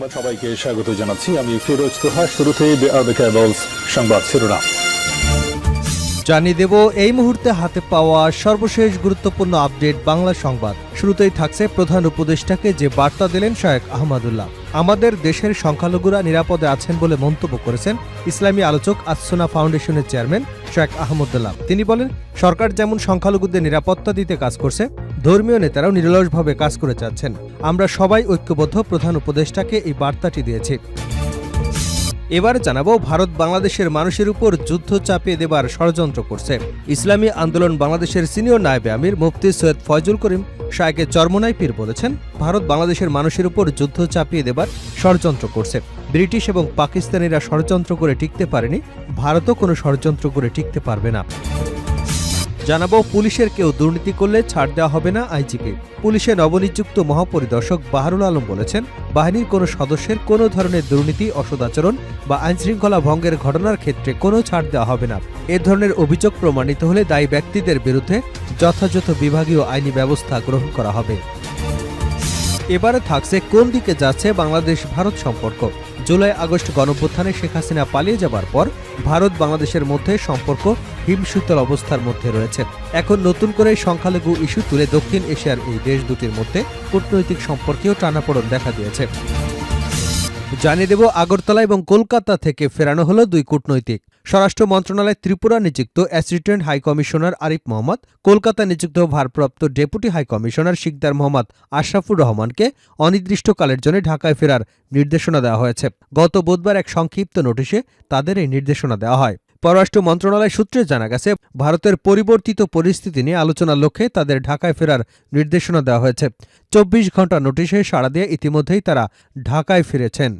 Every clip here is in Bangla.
সংবাদ সবাইকে স্বাগত জানাচ্ছি। আমি ফিরোজ তোহা, শুরুতেই সংবাদ শিরোনাম। জানিয়ে দেব, এই মুহূর্তে হাতে পাওয়া সর্বশেষ গুরুত্বপূর্ণ আপডেট বাংলা সংবাদ। শুরুতেই থাকছে প্রধান উপদেষ্টাকে যে বার্তা দিলেন শায়েক আহমদুল্লাহ। আমাদের দেশের সংখ্যালঘুরা নিরাপদে আছেন বলে মন্তব্য করেছেন ইসলামী আলোচক আসোনা ফাউন্ডেশনের চেয়ারম্যান শেখ আহমদুল্লাহ। তিনি বলেন, সরকার যেমন সংখ্যালঘুদের নিরাপত্তা দিতে কাজ করছে, ধর্মীয় নেতারাও নিরলসভাবে কাজ করে যাচ্ছেন। আমরা সবাই ঐক্যবদ্ধ প্রধান উপদেষ্টাকে এই বার্তাটি দিয়েছি। এবার জানাব ভারত বাংলাদেশের মানুষের উপর যুদ্ধ চাপিয়ে দেবার ষড়যন্ত্র করছে। ইসলামী আন্দোলন বাংলাদেশের সিনিয়র নায়বে আমির মুফতি সৈয়দ ফয়জুল করিম শায়কে চরমনাই পীর বলেছেন, ভারত বাংলাদেশের মানুষের উপর যুদ্ধ চাপিয়ে দেবার ষড়যন্ত্র করছে। ব্রিটিশ এবং পাকিস্তানিরা ষড়যন্ত্র করে টিকতে পারেনি, ভারতও কোনো ষড়যন্ত্র করে টিকতে পারবে না। জানাব, পুলিশের কেউ দুর্নীতি করলে ছাড় দেওয়া হবে না আইজিকে। পুলিশের নবনিযুক্ত মহাপরিদর্শক বাহারুল আলম বলেছেন, বাহিনীর কোনো সদস্যের কোনো ধরনের দুর্নীতি, অসদাচরণ বা আইনশৃঙ্খলা ভঙ্গের ঘটনার ক্ষেত্রে কোনো ছাড় দেওয়া হবে না। এ ধরনের অভিযোগ প্রমাণিত হলে দায়ী ব্যক্তিদের বিরুদ্ধে যথাযথ বিভাগীয় আইনি ব্যবস্থা গ্রহণ করা হবে। এবারে থাকছে কোন দিকে যাচ্ছে বাংলাদেশ ভারত সম্পর্ক। জুলাই আগস্ট গণভ্যুত্থানে শেখ হাসিনা পালিয়ে যাবার পর ভারত বাংলাদেশের মধ্যে সম্পর্ক হিমশীতল অবস্থার মধ্যে রয়েছে। এখন নতুন করে সংখ্যালঘু ইস্যু তুলে দক্ষিণ এশিয়ার এই দেশ দুটির মধ্যে কূটনৈতিক সম্পর্কেও টানাপোড়ন দেখা দিয়েছে। জানিয়ে দেব, আগরতলা এবং কলকাতা থেকে ফেরানো হলো দুই কূটনৈতিক। স্বরাষ্ট্র মন্ত্রণালয় ত্রিপুরা নিযুক্ত assistant high commissioner Arif Mohammad, Kolkata নিযুক্ত ভারপ্রাপ্ত deputy high commissioner Sikder Mohammad Ashrafur রহমানকে অনির্দিষ্টকালের জন্য ঢাকায় ফেরার নির্দেশনা দেওয়া হয়েছে। গত বুধবার এক সংক্ষিপ্ত নোটিশে তাদের এই নির্দেশনা দেওয়া হয়। পররাষ্ট্র মন্ত্রণালয় সূত্রে জানা গেছে, ভারতের পরিবর্তিত পরিস্থিতি নিয়ে আলোচনার লক্ষ্যে তাদের ঢাকায় ফেরার নির্দেশনা দেওয়া হয়েছে। চব্বিশ ঘণ্টা নোটিশে সাড়া দিয়ে ইতিমধ্যেই তারা ঢাকায় ফিরেছেন।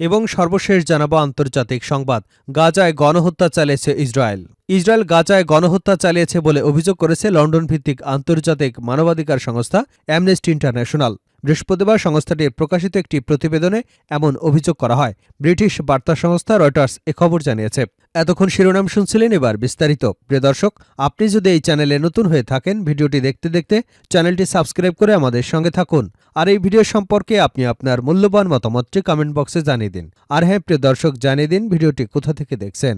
এবং সর্বশেষ জানাব আন্তর্জাতিক সংবাদ। গাজায় গণহত্যা চালিয়েছে ইসরায়েল। ইসরায়েল গাজায় গণহত্যা চালিয়েছে বলে অভিযোগ করেছে লন্ডন ভিত্তিক আন্তর্জাতিক মানবাধিকার সংস্থা অ্যামনেস্টি ইন্টারন্যাশনাল। বৃহস্পতিবার সংস্থাটির প্রকাশিত একটি প্রতিবেদনে এমন অভিযোগ করা হয়। ব্রিটিশ বার্তা সংস্থা রয়টার্স এ খবর জানিয়েছে। এতক্ষণ শিরোনাম শুনছিলেন এবার বিস্তারিত। প্রিয় দর্শক, আপনি যদি এই চ্যানেলে নতুন হয়ে থাকেন, ভিডিওটি দেখতে দেখতে চ্যানেলটি সাবস্ক্রাইব করে আমাদের সঙ্গে থাকুন। আর এই ভিডিও সম্পর্কে আপনি আপনার মূল্যবান মতামতটি কমেন্ট বক্সে জানিয়ে দিন। আর হ্যাঁ প্রিয় দর্শক, জানিয়ে দিন ভিডিওটি কোথা থেকে দেখছেন।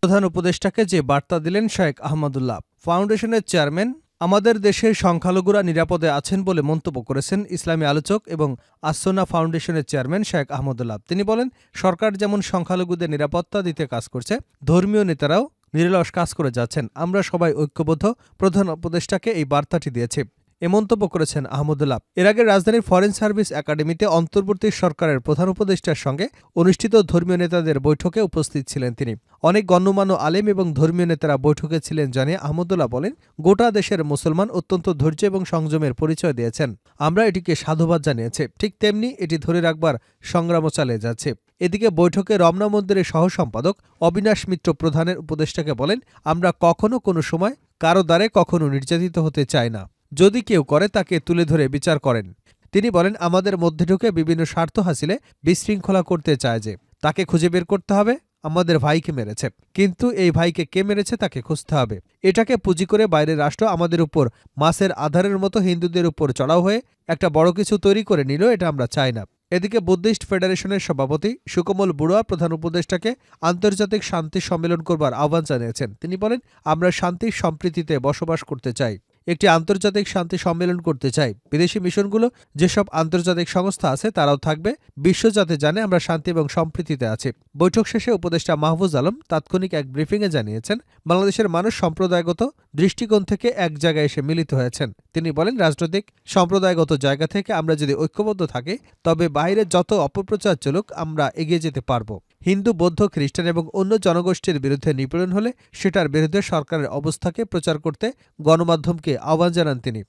প্রধান উপদেষ্টাকে যে বার্তা দিলেন শেখ আহমদুল্লাহ, ফাউন্ডেশনের চেয়ারম্যান আমাদের দেশের সংখ্যালঘুরা নিরাপদে আছেন বলে মন্তব্য করেছেন ইসলামী আলোচক এবং আসোনা ফাউন্ডেশনের চেয়ারম্যান শেখ আহমদুল্লাহ তিনি বলেন, সরকার যেমন সংখ্যালঘুদের নিরাপত্তা দিতে কাজ করছে, ধর্মীয় নেতারাও নিরলস কাজ করে যাচ্ছেন। আমরা সবাই ঐক্যবদ্ধ। প্রধান উপদেষ্টাকে এই বার্তাটি দিয়েছি। এ মন্তব্য করেছেন আহমদুল্লাহ। এর আগে রাজধানীর ফরেন সার্ভিস একাডেমিতে অন্তর্বর্তী সরকারের প্রধান উপদেষ্টার সঙ্গে অনুষ্ঠিত ধর্মীয় নেতাদের বৈঠকে উপস্থিত ছিলেন তিনি। অনেক গণ্যমান্য আলেম এবং ধর্মীয় নেতারা বৈঠকে ছিলেন জানিয়ে আহমদুল্লাহ বলেন, গোটা দেশের মুসলমান অত্যন্ত ধৈর্য এবং সংযমের পরিচয় দিয়েছেন। আমরা এটিকে সাধুবাদ জানিয়েছি। ঠিক তেমনি এটি ধরে রাখবার সংগ্রামও চালিয়ে যাচ্ছে। এদিকে বৈঠকে রমনা মন্দিরের সহ সম্পাদক অবিনাশ মিত্র প্রধানের উপদেষ্টাকে বলেন, আমরা কখনো কোনো সময় কারও দ্বারে কখনো নির্যাতিত হতে চাই না। যদি কেউ করে, তাকে তুলে ধরে বিচার করেন। তিনি বলেন, আমাদের মধ্যে ঢুকে বিভিন্ন স্বার্থ হাসিলে বিশৃঙ্খলা করতে চায় যে, তাকে খুঁজে বের করতে হবে, আমাদের ভাইকে মেরেছে। কিন্তু এই ভাইকে কে মেরেছে, তাকে খুঁজতে হবে। এটাকে পুঁজি করে বাইরের রাষ্ট্র আমাদের উপর মাসের আধারের মতো হিন্দুদের উপর চড়াও হয়ে একটা বড় কিছু তৈরি করে নিল, এটা আমরা চাই না। এদিকে বুদ্ধিস্ট ফেডারেশনের সভাপতি সুকমল বুড়োয়া প্রধান উপদেষ্টাকে আন্তর্জাতিক শান্তি সম্মেলন করবার আহ্বান জানিয়েছেন। তিনি বলেন, আমরা শান্তি সম্প্রীতিতে বসবাস করতে চাই। একটি আন্তর্জাতিক শান্তি সম্মেলন করতে চাই বিদেশি মিশনগুলো যেসব আন্তর্জাতিক সংস্থা আছে, তারাও থাকবে। বিশ্ব যাতে জানে আমরা শান্তি এবং সম্প্রীতিতে আছি। বৈঠক শেষে উপদেষ্টা মাহফুজ আলম তাৎক্ষণিক এক ব্রিফিংয়ে জানিয়েছেন, বাংলাদেশের মানুষ সম্প্রদায়গত দৃষ্টিকোণ থেকে এক জায়গায় এসে মিলিত হয়েছেন। তিনি বলেন, রাজনৈতিক সম্প্রদায়গত জায়গা থেকে আমরা যদি ঐক্যবদ্ধ থাকি, তবে বাইরে যত অপপ্রচার চলুক আমরা এগিয়ে যেতে পারব। হিন্দু, বৌদ্ধ, খ্রিস্টান এবং অন্য জনগোষ্ঠীর বিরুদ্ধে নিপীড়ন হলে সেটার বিরুদ্ধে সরকারের অবস্থাকে প্রচার করতে গণমাধ্যমকে আহ্বান জানান তিনি।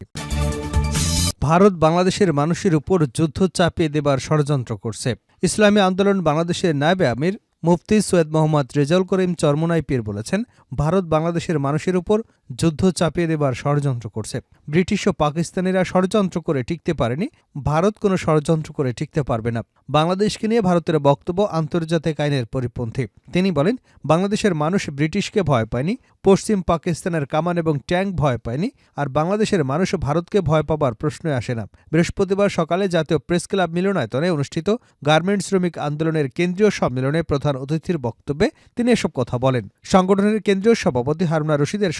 ভারত বাংলাদেশের মানুষের উপর যুদ্ধ চাপিয়ে দেবার ষড়যন্ত্র করছে। ইসলামী আন্দোলন বাংলাদেশের নায়বে আমির, মুফতি সৈয়দ মোহাম্মদ রেজাউল করিম চরমনাই পীর বলেছেন, ভারত বাংলাদেশের মানুষের উপর যুদ্ধ চাপিয়ে দেবার ষড়যন্ত্র করছে। ব্রিটিশ ও পাকিস্তানিরা ষড়যন্ত্র করে টিকতে পারেনি। ভারত কোনো ষড়যন্ত্র করে টিকতে পারবে না। বাংলাদেশকে নিয়ে ভারতের বক্তব্য আন্তর্জাতিক আইনের পরিপন্থী। তিনি বলেন, বাংলাদেশের মানুষ ব্রিটিশকে ভয় পায়নি, পশ্চিম পাকিস্তানের কামান এবং ট্যাঙ্ক ভয় পায়নি, আর বাংলাদেশের মানুষ ভারতকে ভয় পাবার প্রশ্নই আসে না। বৃহস্পতিবার সকালে জাতীয় প্রেস ক্লাব মিলনায়তনে অনুষ্ঠিত গার্মেন্টস শ্রমিক আন্দোলনের কেন্দ্রীয় সম্মেলনে প্রধান অতিথির বক্তব্যে তিনি এসব কথা বলেন। সংগঠনের কেন্দ্রীয় সভাপতি হারুনা রশিদের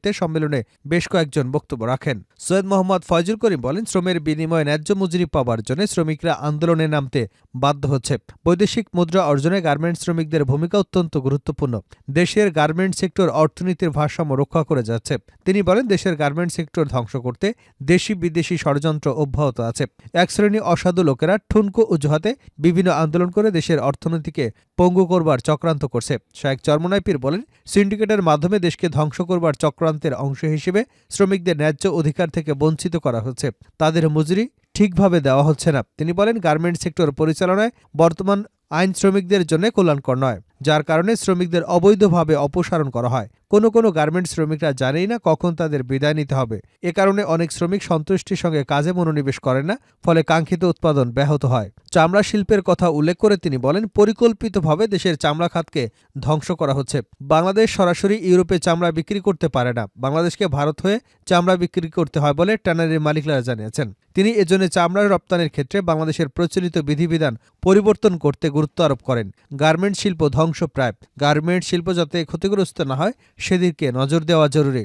সভাপতিত্বে সম্মেলনে বেশ কয়েকজন বক্তব্য রাখেন। সৈয়দ মোহাম্মদ ফয়জুল করিম বলেন, শ্রমের বিনিময়ে ন্যায্য মজুরি পাওয়ার জন্য শ্রমিকরা আন্দোলনে নামতে বাধ্য হচ্ছে। বৈদেশিক মুদ্রা অর্জনে গার্মেন্টস শ্রমিকদের ভূমিকা অত্যন্ত গুরুত্বপূর্ণ। দেশের গার্মেন্ট সেক্টর অর্থনীতির ভারসাম্য রক্ষা করে যাচ্ছে। তিনি বলেন, দেশের গার্মেন্ট সেক্টর ধ্বংস করতে দেশি বিদেশি ষড়যন্ত্র অব্যাহত আছে। এক শ্রেণি অসাধু লোকেরা ঠুনকো অজুহাতে বিভিন্ন আন্দোলন করে দেশের অর্থনীতিকে পঙ্গু করবার চক্রান্ত করছে। শায়েক চর্মনাইপির পীর বলেন, সিন্ডিকেটের মাধ্যমে দেশকে ধ্বংস করবার চক্রান্তের অংশ হিসেবে শ্রমিকদের ন্যায্য অধিকার থেকে বঞ্চিত করা হচ্ছে। তাদের মজুরি ঠিকভাবে দেওয়া হচ্ছে না। তিনি বলেন গার্মেন্ট সেক্টর পরিচালনায় বর্তমান আইন শ্রমিকদের জন্য কল্যাণকর নয়। যার কারণে শ্রমিকদের অবৈধভাবে অপসারণ করা হয়। কোনো কোনো গার্মেন্ট শ্রমিকরা জানেই না কখন তাদের বিদায় নিতে হবে। এ কারণে অনেক শ্রমিক সন্তুষ্টির সঙ্গে কাজে মনোনিবেশ করে না, ফলে কাঙ্ক্ষিত উৎপাদন ব্যাহত হয়। চামড়া শিল্পের কথা উল্লেখ করে তিনি বলেন, পরিকল্পিতভাবে দেশের চামড়া খাতকে ধ্বংস করা হচ্ছে। বাংলাদেশ সরাসরি ইউরোপে চামড়া বিক্রি করতে পারে না। বাংলাদেশকে ভারত হয়ে চামড়া বিক্রি করতে হয় বলে ট্যানারির মালিকরা জানিয়েছেন। তিনি এজন্য চামড়া রপ্তানির ক্ষেত্রে বাংলাদেশের প্রচলিত বিধিবিধান পরিবর্তন করতে গুরুত্ব আরোপ করেন। গার্মেন্ট শিল্প ধ্বংসপ্রায় গার্মেন্ট শিল্প যাতে ক্ষতিগ্রস্ত না হয় সেদিকে নজর দেওয়া জরুরি।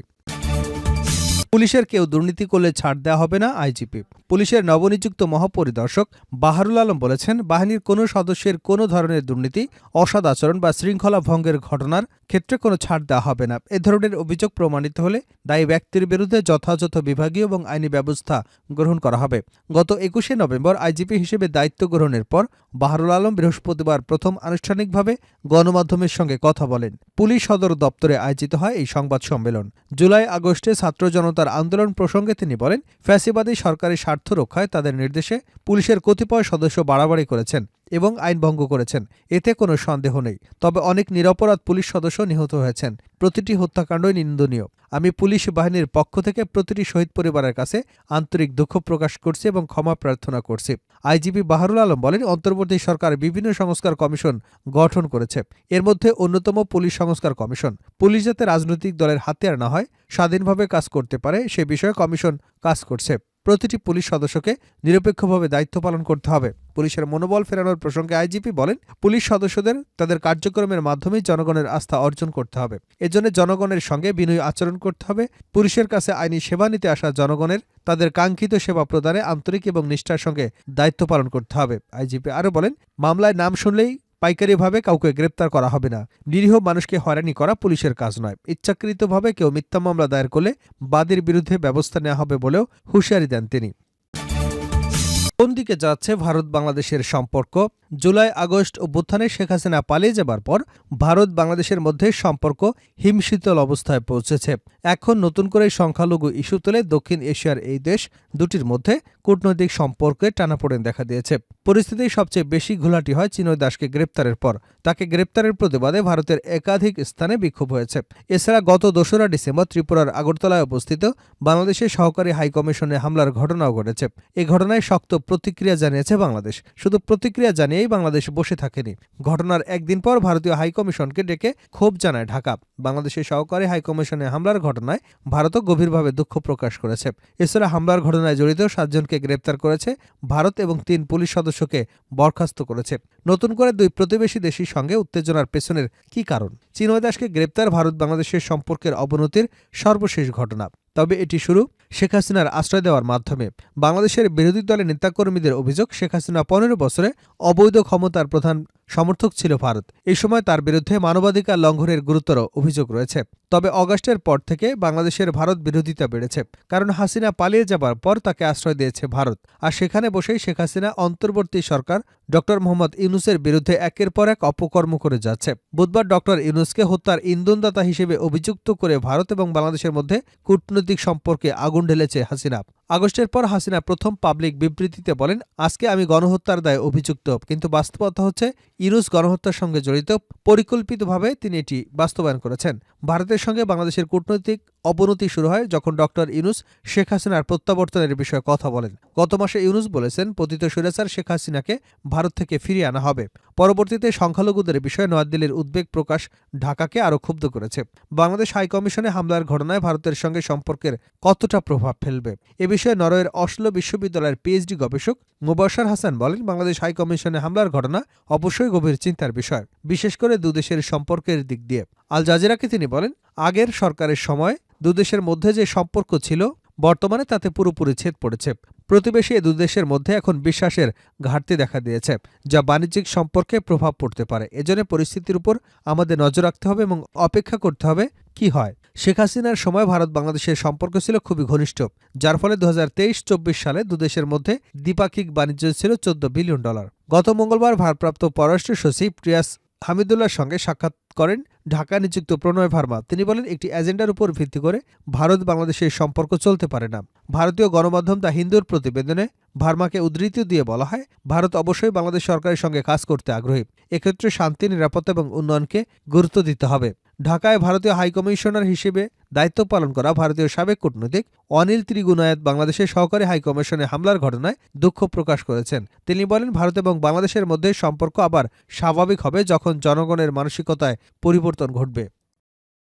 পুলিশের কেউ দুর্নীতি করলে ছাড় দেওয়া হবে না আইজিপি। পুলিশের নবনিযুক্ত মহাপরিদর্শক বাহারুল আলম বলেছেন, বাহিনীর কোনো সদস্যের কোনো ধরনের দুর্নীতি, অসৎ আচরণ বা শৃঙ্খলা ভঙ্গের ঘটনার ক্ষেত্রে কোনো ছাড় দেওয়া হবে না। এ ধরনের অভিযোগ প্রমাণিত হলে দায়ী ব্যক্তির বিরুদ্ধে যথাযথ বিভাগীয় এবং আইনি ব্যবস্থা গ্রহণ করা হবে। গত একুশে নভেম্বর আইজিপি হিসেবে দায়িত্ব গ্রহণের পর বাহারুল আলম বৃহস্পতিবার প্রথম আনুষ্ঠানিকভাবে গণমাধ্যমের সঙ্গে কথা বলেন। পুলিশ সদর দপ্তরে আয়োজিত হয় এই সংবাদ সম্মেলন। জুলাই আগস্টে ছাত্র জনতার আন্দোলন প্রসঙ্গে তিনি বলেন, ফ্যাসিবাদী সরকারি স্বার্থ রক্ষায় তাদের নির্দেশে পুলিশের কতিপয় সদস্য বাড়াবাড়ি করেছেন এবং আইন ভঙ্গ করেছেন। এতে কোনো সন্দেহ নেই। তবে অনেক নিরপরাধ পুলিশ সদস্য নিহত হয়েছেন। প্রতিটি হত্যাকাণ্ডই নিন্দনীয়। আমি পুলিশ বাহিনীর পক্ষ থেকে প্রতিটি শহীদ পরিবারের কাছে আন্তরিক দুঃখ প্রকাশ করছি এবং ক্ষমা প্রার্থনা করছি। আইজিপি বাহারুল আলম বলেন, অন্তর্বর্তী সরকার বিভিন্ন সংস্কার কমিশন গঠন করেছে। এর মধ্যে অন্যতম পুলিশ সংস্কার কমিশন। পুলিশ যাতে রাজনৈতিক দলের হাতিয়ার না হয়, স্বাধীনভাবে কাজ করতে পারে, সে বিষয়ে কমিশন কাজ করছে। প্রতিটি পুলিশ সদস্যকে নিরপেক্ষভাবে দায়িত্ব পালন করতে হবে। পুলিশের মনোবল ফেরানোর প্রসঙ্গে আইজিপি বলেন, পুলিশ সদস্যদের তাদের কার্যক্রমের মাধ্যমেই জনগণের আস্থা অর্জন করতে হবে। এজন্য জনগণের সঙ্গে বিনয়ী আচরণ করতে হবে। পুলিশের কাছে আইনি সেবা নিতে আসা জনগণের তাদের কাঙ্ক্ষিত সেবা প্রদানে আন্তরিক এবং নিষ্ঠার সঙ্গে দায়িত্ব পালন করতে হবে। আইজিপি আরও বলেন, মামলায় নাম শুনলেই পাইকারিভাবে কাউকে গ্রেপ্তার করা হবে না। নিরীহ মানুষকে হয়রানি করা পুলিশের কাজ নয়। ইচ্ছাকৃতভাবে কেউ মিথ্যা মামলা দায়ের করলে বাদীর বিরুদ্ধে ব্যবস্থা নেওয়া হবে বলেও হুঁশিয়ারি দেন তিনি। কোন দিকে যাচ্ছে ভারত বাংলাদেশের সম্পর্ক? জুলাই, আগস্ট অভ্যুত্থানে শেখ হাসিনা পালিয়ে যাবার পর ভারত বাংলাদেশের মধ্যে সম্পর্ক হিমশীতল অবস্থায় পৌঁছেছে। এখন নতুন করে সংখ্যালঘু ইস্যু তুলে দক্ষিণ এশিয়ার এই দেশ দুটির মধ্যে কূটনৈতিক সম্পর্কে টানাপোড়েন দেখা দিয়েছে। পরিস্থিতি সবচেয়ে বেশি ঘোলাটি হয় চিনয় দাসকে গ্রেপ্তারের পর। তাকে গ্রেপ্তারের প্রতিবাদে ভারতের একাধিক স্থানে বিক্ষোভ হয়েছে। এছাড়া গত দোসরা ডিসেম্বর ত্রিপুরার আগরতলায় অবস্থিত বাংলাদেশের সহকারী হাইকমিশনে হামলার ঘটনাও ঘটেছে। এই ঘটনায় শক্ত প্রতিক্রিয়া জানিয়েছে বাংলাদেশ। শুধু প্রতিক্রিয়া জানিয়েই বাংলাদেশ বসে থাকেনি। ঘটনার একদিন পর ভারতীয় হাইকমিশনকে ডেকে ক্ষোভ জানায় ঢাকা। বাংলাদেশের সহকারী হাইকমিশনে হামলার ঘটনায় ভারতও গভীরভাবে দুঃখ প্রকাশ করেছে। এছাড়া হামলার ঘটনায় জড়িত সাতজনকে গ্রেপ্তার করেছে, ভারত এবং তিন পুলিশ সদস্যকে বরখাস্ত করেছে। নতুন করে দুই প্রতিবেশী দেশের সঙ্গে উত্তেজনার পেছনের কি কারণ? চিনয় দাসকে গ্রেপ্তার ভারত বাংলাদেশের সম্পর্কের অবনতির সর্বশেষ ঘটনা। তবে এটি শুরু শেখ হাসিনার আশ্রয় দেওয়ার মাধ্যমে। বাংলাদেশের বিরোধী দলের নেতাকর্মীদের অভিযোগ, শেখ হাসিনা পনেরো বছরে অবৈধ ক্ষমতার প্রধান সমর্থক ছিল ভারত। এই সময় তার বিরুদ্ধে মানবাধিকার লঙ্ঘনের গুরুতর অভিযোগ রয়েছে। তবে অগাস্টের পর থেকে বাংলাদেশের ভারত বিরোধিতা বেড়েছে। কারণ হাসিনা পালিয়ে যাবার পর তাকে আশ্রয় দিয়েছে ভারত। আর সেখানে বসেই শেখ হাসিনা অন্তর্বর্তী সরকার ড. মোহাম্মদ ইউনুসের বিরুদ্ধে একের পর এক অপকর্ম করে যাচ্ছে। বুধবার ড. ইউনুসকে হত্যার ইন্ধনদাতা হিসেবে অভিযুক্ত করে ভারত এবং বাংলাদেশের মধ্যে কূটনৈতিক সম্পর্কে আগুন ঢেলেছে হাসিনা। আগস্টের পর হাসিনা প্রথম পাবলিক বিবৃতিতে বলেন, আজকে আমি গণহত্যার দায়ে অভিযুক্ত। কিন্তু বাস্তবতা হচ্ছে ইউনুস গণহত্যার সঙ্গে জড়িত, পরিকল্পিতভাবে তিনি এটি বাস্তবায়ন করেছেন। ভারতের সঙ্গে বাংলাদেশের কূটনৈতিক অবনতি শুরু হয় যখন ডক্টর ইউনুস শেখ হাসিনার প্রত্যাবর্তনের বিষয়ে কথা বলেন। গত মাসে ইউনুস বলেছেন, পতিত সুরেসার শেখ হাসিনাকে ভারত থেকে ফিরিয়ে আনা হবে। পরবর্তীতে সংখ্যালঘুদের বিষয়ে নয়াদিল্লির উদ্বেগ প্রকাশ ঢাকাকে আরও ক্ষুব্ধ করেছে। বাংলাদেশ হাইকমিশনে হামলার ঘটনায় ভারতের সঙ্গে সম্পর্কের কতটা প্রভাব ফেলবে? এ বিষয়ে নরওয়ের অসলো বিশ্ববিদ্যালয়ের পিএইচডি গবেষক মুবাশার হাসান বলেন, বাংলাদেশ হাইকমিশনে হামলার ঘটনা অবশ্যই গভীর চিন্তার বিষয়, বিশেষ করে দুদেশের সম্পর্কের দিক দিয়ে। আল জাজিরাকে তিনি বলেন, আগের সরকারের সময় দুদেশের মধ্যে যে সম্পর্ক ছিল, বর্তমানে তাতে পুরোপুরি ছেদ পড়েছে। প্রতিবেশী এ দুদেশের মধ্যে এখন বিশ্বাসের ঘাটতি দেখা দিয়েছে, যা বাণিজ্যিক সম্পর্কে প্রভাব পড়তে পারে। এজন্য পরিস্থিতির উপর আমাদের নজর রাখতে হবে এবং অপেক্ষা করতে হবে কি হয়। শেখ হাসিনার সময় ভারত বাংলাদেশের সম্পর্ক ছিল খুবই ঘনিষ্ঠ, যার ফলে দু হাজার সালে দুদেশের মধ্যে দ্বিপাক্ষিক বাণিজ্য ছিল চোদ্দ বিলিয়ন ডলার। গত মঙ্গলবার ভারপ্রাপ্ত পররাষ্ট্র সচিব প্রিয়াস হামিদুল্লার সঙ্গে সাক্ষাৎ করেন ঢাকা নিযুক্ত প্রণয় ভার্মা। তিনি বলেন, একটি এজেন্ডার উপর ভিত্তি করে ভারত বাংলাদেশের সম্পর্ক চলতে পারে না। ভারতীয় গণমাধ্যম দ্য হিন্দুর প্রতিবেদনে ভার্মাকে উদ্ধৃতি দিয়ে বলা হয়, ভারত অবশ্যই বাংলাদেশ সরকারের সঙ্গে কাজ করতে আগ্রহী। এক্ষেত্রে শান্তি, নিরাপত্তা এবং উন্নয়নকে গুরুত্ব দিতে হবে। ঢাকায় ভারতীয় হাইকমিশনার হিসেবে দায়িত্ব পালন করা ভারতীয় সাবেক কূটনৈতিক অনিল ত্রিগুনায়ত বাংলাদেশের সহকারী হাইকমিশনে হামলার ঘটনায় দুঃখ প্রকাশ করেছেন। তিনি বলেন, ভারত এবং বাংলাদেশের মধ্যে সম্পর্ক আবার স্বাভাবিক হবে যখন জনগণের মানসিকতায় পরিবর্তন ঘটবে।